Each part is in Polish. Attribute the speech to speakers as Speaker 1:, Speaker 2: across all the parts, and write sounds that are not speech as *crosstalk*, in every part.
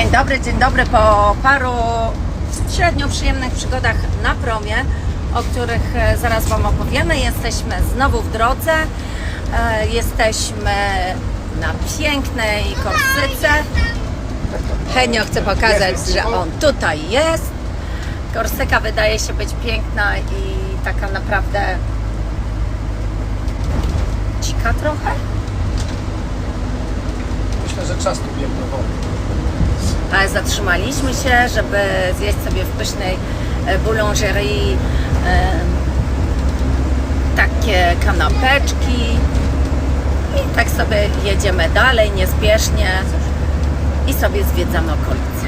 Speaker 1: Dzień dobry, dzień dobry. Po paru średnio przyjemnych przygodach na promie, o których e, zaraz Wam opowiemy, jesteśmy znowu w drodze. E, Jesteśmy na pięknej Korsyce. Henio chce pokazać, że on tutaj jest. Korsyka wydaje się być piękna i taka naprawdę dzika trochę.
Speaker 2: Myślę, że czas tu biegnie wody.
Speaker 1: Ale zatrzymaliśmy się, żeby zjeść sobie w pysznej e, boulangerii e, takie kanapeczki i tak sobie jedziemy dalej, niespiesznie i sobie zwiedzamy okolice.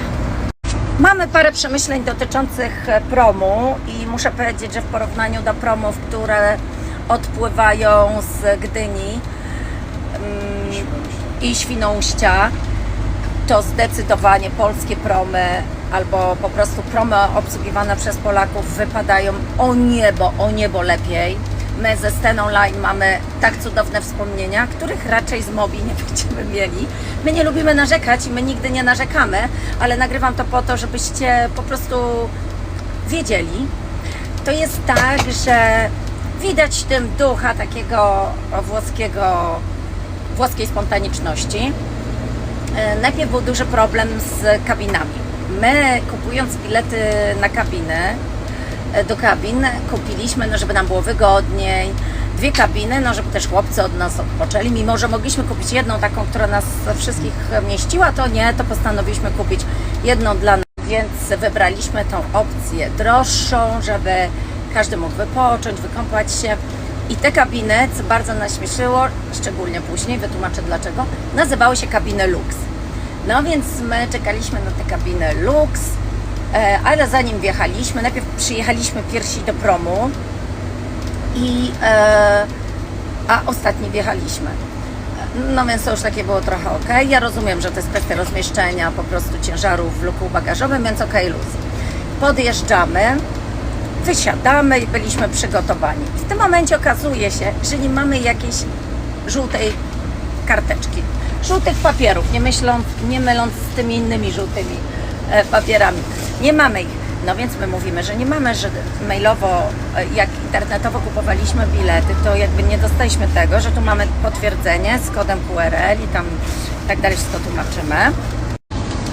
Speaker 1: Mamy parę przemyśleń dotyczących promu i muszę powiedzieć, że w porównaniu do promów, które odpływają z Gdyni mm, i Świnoujścia, to zdecydowanie polskie promy albo po prostu promy obsługiwane przez Polaków wypadają o niebo, o niebo lepiej. My ze Steną Line mamy tak cudowne wspomnienia, których raczej z Mobi nie *laughs* będziemy mieli. My nie lubimy narzekać i my nigdy nie narzekamy, ale nagrywam to po to, żebyście po prostu wiedzieli. To jest tak, że widać w tym ducha takiego włoskiego, włoskiej spontaniczności. E, Najpierw był duży problem z kabinami. My kupując bilety na kabiny, e, do kabin, kupiliśmy, no żeby nam było wygodniej, dwie kabiny, no żeby też chłopcy od nas odpoczęli, mimo że mogliśmy kupić jedną taką, która nas wszystkich mieściła, to nie, to postanowiliśmy kupić jedną dla nas, więc wybraliśmy tą opcję droższą, żeby każdy mógł wypocząć, wykąpać się. I te kabiny, co bardzo nas śmieszyło, szczególnie później, wytłumaczę dlaczego, nazywały się kabiny Lux. No więc my czekaliśmy na te kabiny Lux, e, ale zanim wjechaliśmy, najpierw przyjechaliśmy pierwsi do promu i e, a ostatni wjechaliśmy. No więc to już takie było trochę ok. Ja rozumiem, że to jest kwestia rozmieszczenia po prostu ciężarów w luku bagażowym, więc ok, luz. Podjeżdżamy, wysiadamy i byliśmy przygotowani. W tym momencie okazuje się, że nie mamy jakiejś żółtej karteczki, żółtych papierów, nie, myśląc, nie myląc z tymi innymi żółtymi e, papierami. Nie mamy ich. No więc my mówimy, że nie mamy, że mailowo, e, jak internetowo kupowaliśmy bilety, to jakby nie dostaliśmy tego, że tu mamy potwierdzenie z kodem QRL i tam tak dalej wszystko tłumaczymy.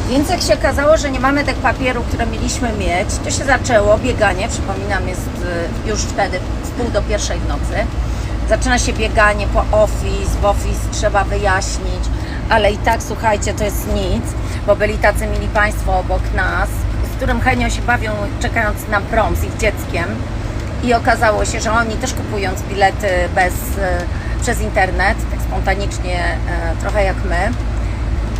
Speaker 1: Więc jak się okazało, że nie mamy tych papierów, które mieliśmy mieć, to się zaczęło bieganie, przypominam, jest y, już wtedy w pół do pierwszej w nocy. Zaczyna się bieganie po office, w office trzeba wyjaśnić, ale i tak słuchajcie, to jest nic, bo byli tacy mili Państwo obok nas, z którym Henio się bawią czekając na prom z ich dzieckiem i okazało się, że oni też kupując bilety bez, y, przez internet, tak spontanicznie, y, trochę jak my,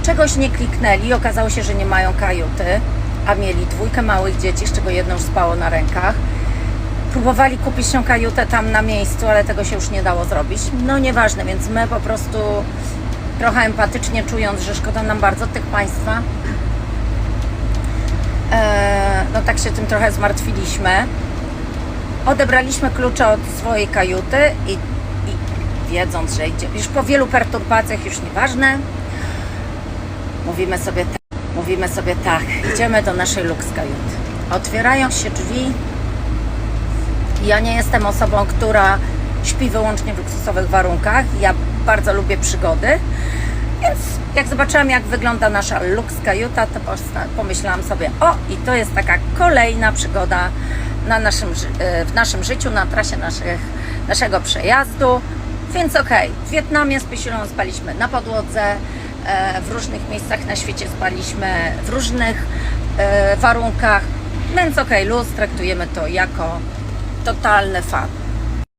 Speaker 1: czegoś nie kliknęli okazało się, że nie mają kajuty, a mieli dwójkę małych dzieci, z czego jedno już spało na rękach. Próbowali kupić tą kajutę tam na miejscu, ale tego się już nie dało zrobić. No nieważne, więc my po prostu trochę empatycznie czując, że szkoda nam bardzo tych Państwa, e, no tak się tym trochę zmartwiliśmy. Odebraliśmy klucze od swojej kajuty i, i wiedząc, że idzie, już po wielu perturbacjach, już nieważne, Mówimy sobie tak, mówimy sobie tak, idziemy do naszej Lux kajuty. Otwierają się drzwi. Ja nie jestem osobą, która śpi wyłącznie w luksusowych warunkach. Ja bardzo lubię przygody. Więc jak zobaczyłam, jak wygląda nasza Lux kajuta, to pomyślałam sobie, o i to jest taka kolejna przygoda na naszym, e, w naszym życiu, na trasie naszych, naszego przejazdu. Więc okej, w Wietnamie z Pysiulą spaliśmy na podłodze, w różnych miejscach na świecie spaliśmy w różnych e, warunkach, więc okej, luz, traktujemy to jako totalny fan.